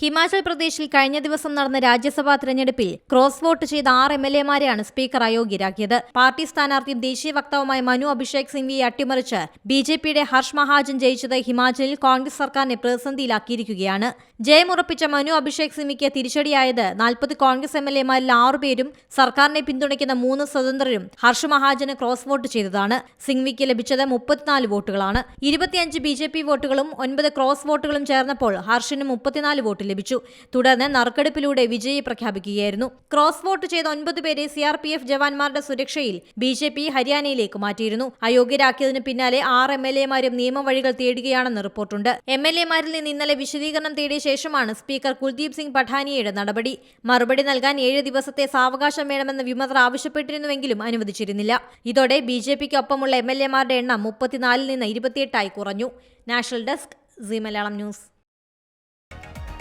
ഹിമാചൽ പ്രദേശിൽ കഴിഞ്ഞ ദിവസം നടന്ന രാജ്യസഭാ തെരഞ്ഞെടുപ്പിൽ ക്രോസ് വോട്ട് ചെയ്ത ആറ് എം എൽ എമാരെയാണ് സ്പീക്കർ അയോഗ്യരാക്കിയത്. പാർട്ടി സ്ഥാനാർത്ഥിയും ദേശീയ വക്താവുമായ മനു അഭിഷേക് സിംഗ്വിയെ അട്ടിമറിച്ച് ബി ജെ പിയുടെ ഹർഷ് മഹാജൻ ജയിച്ചത് ഹിമാചലിൽ കോൺഗ്രസ് സർക്കാരിനെ പ്രതിസന്ധിയിലാക്കിയിരിക്കുകയാണ്. ജയമുറപ്പിച്ച മനു അഭിഷേക് സിംഗ്വിക്ക് തിരിച്ചടിയായത് നാൽപ്പത് കോൺഗ്രസ് എം എൽ എമാരിൽ ആറുപേരും സർക്കാരിനെ പിന്തുണയ്ക്കുന്ന മൂന്ന് സ്വതന്ത്രരും ഹർഷ് മഹാജന് ക്രോസ് വോട്ട് ചെയ്തതാണ്. സിംഗ്വിക്ക് ലഭിച്ചത് മുപ്പത്തിനാല് വോട്ടുകളാണ്. ഇരുപത്തിയഞ്ച് ബി ജെ പി വോട്ടുകളും ഒൻപത് ക്രോസ് വോട്ടുകളും ചേർന്നപ്പോൾ ഹർഷിന് മുപ്പത്തിനാല് വോട്ട് ലഭിച്ചു. തുടർന്ന് നറുക്കെടുപ്പിലൂടെ വിജയി പ്രഖ്യാപിക്കുകയായിരുന്നു. ക്രോസ് വോട്ട് ചെയ്ത ഒൻപത് പേരെ സിആർപിഎഫ് ജവാന്മാരുടെ സുരക്ഷയിൽ ബി ജെ പി ഹരിയാനയിലേക്ക് മാറ്റിയിരുന്നു. അയോഗ്യരാക്കിയതിന് പിന്നാലെ ആറ് എം എൽ എമാരും നിയമവഴികൾ തേടുകയാണെന്ന് റിപ്പോർട്ടുണ്ട്. എം എൽ എമാരിൽ നിന്ന് ഇന്നലെ വിശദീകരണം തേടിയ ശേഷമാണ് സ്പീക്കർ കുൽദീപ് സിംഗ് പഠാനിയയുടെ നടപടി. മറുപടി നൽകാൻ ഏഴ് ദിവസത്തെ സാവകാശം വേണമെന്ന് വിമതർ ആവശ്യപ്പെട്ടിരുന്നുവെങ്കിലും അനുവദിച്ചിരുന്നില്ല. ഇതോടെ ബി ജെ പിക്ക് ഒപ്പമുള്ള എം എൽ എമാരുടെ എണ്ണം മുപ്പത്തിനാലിൽ നിന്ന് ഇരുപത്തിയെട്ടായി കുറഞ്ഞു. National desk Zee Malayalam news.